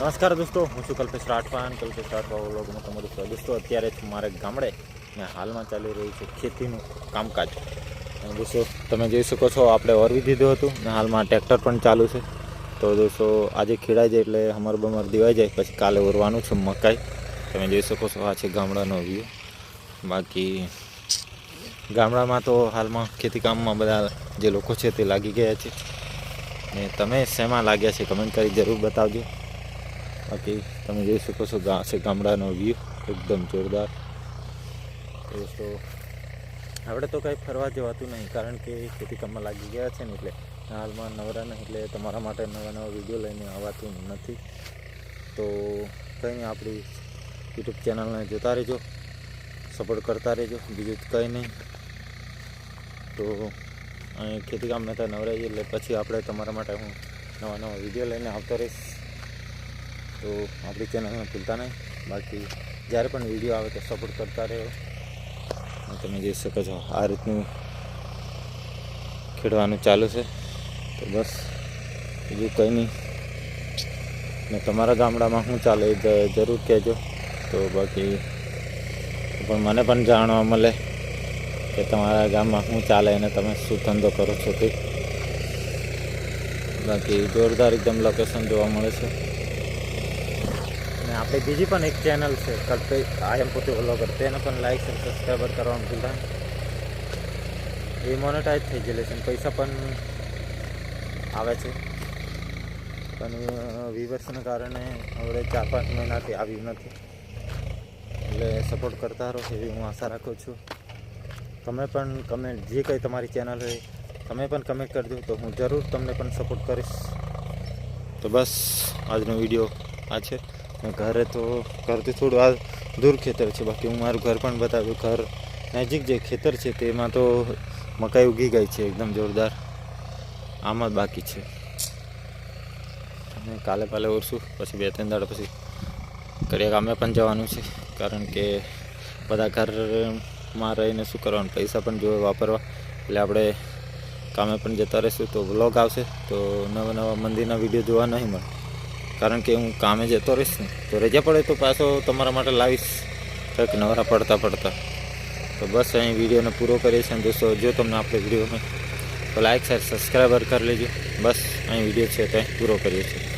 નમસ્કાર દોસ્તો, હું છું કલ્પેશ રાઠવાન. કલ્પેશ રાઠવા વ્લોગમાં તમારું સ્વાગત દોસ્તો, અત્યારે મારે ગામડે ને હાલમાં ચાલી રહ્યું છે ખેતીનું કામકાજ. અને દોસ્તો, તમે જોઈ શકો છો, આપણે ઓરવી દીધું હતું ને હાલમાં ટ્રેક્ટર પણ ચાલુ છે. તો દોસ્તો, આજે ખેડાઈ જાય એટલે હમર બમર દિવાઈ જાય. પછી કાલે ઓરવાનું છે મકાઈ. તમે જોઈ શકો છો, આ છે ગામડાનો વ્યૂ બાકી ગામડામાં તો હાલમાં ખેતી કામમાં બધા જે લોકો છે તે લાગી ગયા છે. ને તમે શેમાં લાગ્યા છે કમેન્ટ કરી જરૂર બતાવજો. બાકી તમે જોઈ શકો છો છે ગામડાનો વ્યૂ એકદમ જોરદાર. દોસ્તો, આપણે તો કંઈ ફરવા જવાતું નહીં, કારણ કે ખેતી કામમાં લાગી ગયા છે ને એટલે હાલમાં નવરા નહીં, એટલે તમારા માટે નવા નવા વીડિયો લઈને આવવાતું નથી. તો કંઈ આપણી યુટ્યુબ ચેનલને જોતા રહેજો સપોર્ટ કરતા રહેજો, બીજું કંઈ નહીં. તો અહીં ખેતીકામ નતા નવરાઈએ, એટલે પછી આપણે તમારા માટે હું નવા નવા વીડિયો લઈને આવતો રહીશ. તો આપણી ચેનલને ભૂલતા નહીં. બાકી જ્યારે પણ વીડિયો આવે તો સપોર્ટ કરતા રહ્યો તમે જોઈ શકો છો, આ રીતનું ખેડવાનું ચાલુ છે. તો બસ, બીજું કંઈ નહીં. ને તમારા ગામડામાં શું ચાલે જરૂર કહેજો. તો બાકી પણ મને પણ જાણવા મળે કે તમારા ગામમાં શું ચાલે અને તમે શું ધંધો કરો છો તે. બાકી જોરદાર એકદમ લોકેશન જોવા મળે છે. અને આપણે બીજી પણ એક ચેનલ છે કલ્પે આઈ એમ પોતે વ્લોગર. તેને પણ લાઈક અને સબસ્ક્રાઈબર કરવાનું ભૂલતા. એ મોનેટાઈઝ થઈ ગયેલી છે પૈસા પણ આવે છે. પણ વ્યુવર્સના કારણે હવે ચાર પાંચ મહિનાથી આવ્યું નથી. એટલે સપોર્ટ કરતા રહો એવી હું આશા રાખું છું. તમે પણ કમેન્ટ જે કંઈ તમારી ચેનલ હોય, તમે પણ કમેન્ટ કરજો તો હું જરૂર તમને પણ સપોર્ટ કરીશ. તો બસ, આજનો વીડિયો આ છે. ઘરે તો ઘરથી થોડું આ દૂર ખેતર છે. બાકી હું મારું ઘર પણ બતાવ્યું ઘર નજીક જે ખેતર છે તેમાં તો મકાઈ ઉગી ગઈ છે એકદમ જોરદાર. આમાં જ બાકી છે. અને કાલે કાલે ઓરશું પછી બે ત્રણ દાડા પછી કરીએ ગામે પણ જવાનું છે. કારણ કે બધા ઘરમાં રહીને શું કરવાનું? પૈસા પણ જોવે વાપરવા. એટલે આપણે કામે પણ જતા રહીશું. તો વ્લોગ આવશે. તો નવા નવા મંદિરના વીડિયો જોવા નહીં મળે. કારણ કે હું કામે જતો રહીશ ને, તો રજા પડે તો પાછો તમારા માટે લાવીશ. કંઈક નવરા પડતા પડતા. તો બસ અહીં વિડીયોને પૂરો કરીએ છીએ. દોસ્તો, જો તમને આપણે વીડિયો તો લાઈક શેર સબસ્ક્રાઈબર કરી લેજો. બસ, અહીં વીડિયો છે તો અહીં પૂરો કરીએ છીએ.